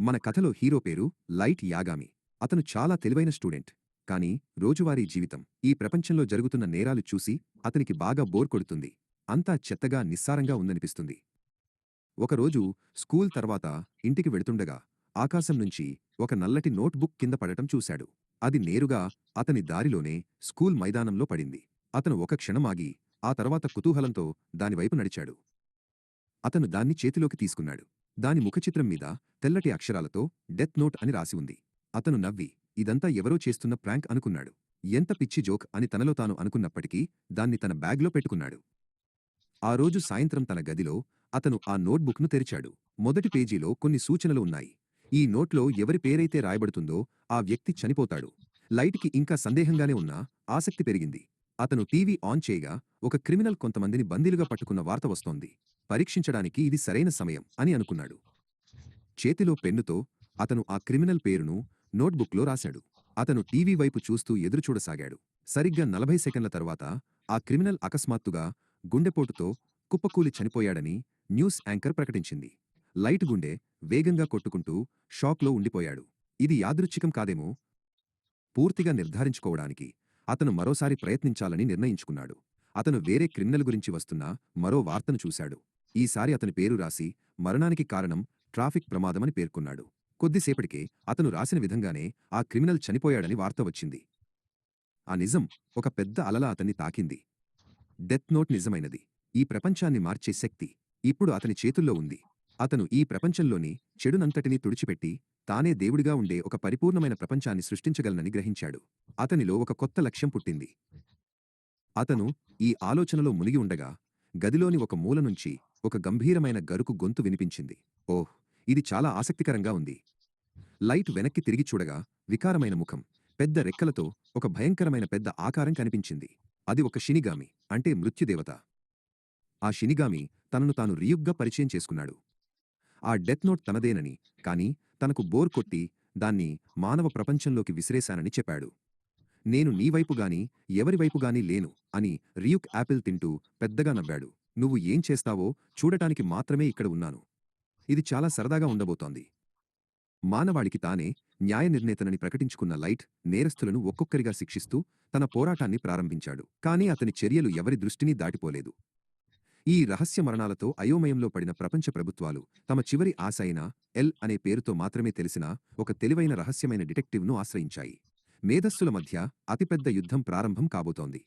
మన కథలో హీరో పేరు లైట్ యాగామి. అతను చాలా తెలివైన స్టూడెంట్. కానీ రోజువారీ జీవితం ఈ ప్రపంచంలో జరుగుతున్న నేరాలు చూసి అతనికి బాగా బోర్ కొడుతుంది. అంతా చెత్తగా నిస్సారంగా ఉందనిపిస్తుంది. ఒకరోజు స్కూల్ తర్వాత ఇంటికి వెడుతుండగా ఆకాశం నుంచి ఒక నల్లటి నోట్బుక్ కింద పడటం చూశాడు. అది నేరుగా అతని దారిలోనే స్కూల్ మైదానంలో పడింది. అతను ఒక క్షణమాగి ఆ తర్వాత కుతూహలంతో దానివైపు నడిచాడు. అతను దాన్ని చేతిలోకి తీసుకున్నాడు. దాని ముఖచిత్రం మీద తెల్లటి అక్షరాలతో డెత్ నోట్ అని రాసి ఉంది. అతను నవ్వి ఇదంతా ఎవరో చేస్తున్న ప్రాంక్ అనుకున్నాడు. ఎంత పిచ్చి జోక్ అని తనలో తాను అనుకున్నప్పటికీ దాన్ని తన బ్యాగ్లో పెట్టుకున్నాడు. ఆ రోజు సాయంత్రం తన గదిలో అతను ఆ నోట్బుక్ను తెరిచాడు. మొదటి పేజీలో కొన్ని సూచనలు ఉన్నాయి. ఈ నోట్లో ఎవరి పేరైతే రాయబడుతుందో ఆ వ్యక్తి చనిపోతాడు. లైట్కి ఇంకా సందేహంగానే ఉన్నా ఆసక్తి పెరిగింది. అతను టీవీ ఆన్ చేయగా ఒక క్రిమినల్ కొంతమందిని బందీలుగా పట్టుకున్న వార్త వస్తోంది. పరీక్షించడానికి ఇది సరైన సమయం అని అనుకున్నాడు. చేతిలో పెన్నుతో అతను ఆ క్రిమినల్ పేరును నోట్బుక్లో రాశాడు. అతను టీవీ వైపు చూస్తూ ఎదురుచూడసాగాడు. సరిగ్గా నలభై సెకండ్ల తర్వాత ఆ క్రిమినల్ అకస్మాత్తుగా గుండెపోటుతో కుప్పకూలి చనిపోయాడని న్యూస్ యాంకర్ ప్రకటించింది. లైట్ గుండె వేగంగా కొట్టుకుంటూ షాక్లో ఉండిపోయాడు. ఇది యాదృచ్ఛికం కాదేమో? పూర్తిగా నిర్ధారించుకోవడానికి అతను మరోసారి ప్రయత్నించాలని నిర్ణయించుకున్నాడు. అతను వేరే క్రిమినల్ గురించి వస్తున్న మరో వార్తను చూశాడు. ఈసారి అతని పేరు రాసి మరణానికి కారణం ట్రాఫిక్ ప్రమాదమని పేర్కొన్నాడు. కొద్దిసేపటికే అతను రాసిన విధంగానే ఆ క్రిమినల్ చనిపోయాడని వార్త వచ్చింది. ఆ నిజం ఒక పెద్ద అలల అతన్ని తాకింది. డెత్ నోట్ నిజమైనది. ఈ ప్రపంచాన్ని మార్చే శక్తి ఇప్పుడు అతని చేతుల్లో ఉంది. అతను ఈ ప్రపంచంలోని చెడునంతటినీ తుడిచిపెట్టి తానే దేవుడిగా ఉండే ఒక పరిపూర్ణమైన ప్రపంచాన్ని సృష్టించగలనని గ్రహించాడు. అతనిలో ఒక కొత్త లక్ష్యం పుట్టింది. అతను ఈ ఆలోచనలో మునిగి ఉండగా గదిలోని ఒక మూల నుంచి ఒక గంభీరమైన గరుకు గొంతు వినిపించింది. ఓహ్! ఇది చాలా ఆసక్తికరంగా ఉంది. లైట్ వెనక్కి తిరిగి చూడగా వికారమైన ముఖం పెద్ద రెక్కలతో ఒక భయంకరమైన పెద్ద ఆకారం కనిపించింది. అది ఒక శినిగామి అంటే మృత్యుదేవత. ఆ శినిగామి తనను తాను రియుగ్గా పరిచయం చేసుకున్నాడు. ఆ డెత్ నోట్ తనదేనని కాని తనకు బోర్ కొట్టి దాన్ని మానవ ప్రపంచంలోకి విసిరేశానని చెప్పాడు. నేను నీవైపుగాని ఎవరివైపుగాని లేను అని రియుక్ యాపిల్ తింటూ పెద్దగా నవ్వాడు. నువ్వు ఏం చేస్తావో చూడటానికి మాత్రమే ఇక్కడ ఉన్నాను. ఇది చాలా సరదాగా ఉండబోతోంది. మానవాళికి తానే న్యాయ నిర్ణేతనని ప్రకటించుకున్న లైట్ నేరస్తులను ఒక్కొక్కరిగా శిక్షిస్తూ తన పోరాటాన్ని ప్రారంభించాడు. కానీ అతని చర్యలు ఎవరి దృష్టిని దాటిపోలేదు. ఈ రహస్య మరణాలతో అయోమయంలో పడిన ప్రపంచ ప్రభుత్వాలు తమ చివరి ఆశ అయిన ఎల్ అనే పేరుతో మాత్రమే తెలిసిన ఒక తెలివైన రహస్యమైన డిటెక్టివ్ను ఆశ్రయించాయి. మేధస్సుల మధ్య అతిపెద్ద యుద్ధం ప్రారంభం కాబోతోంది.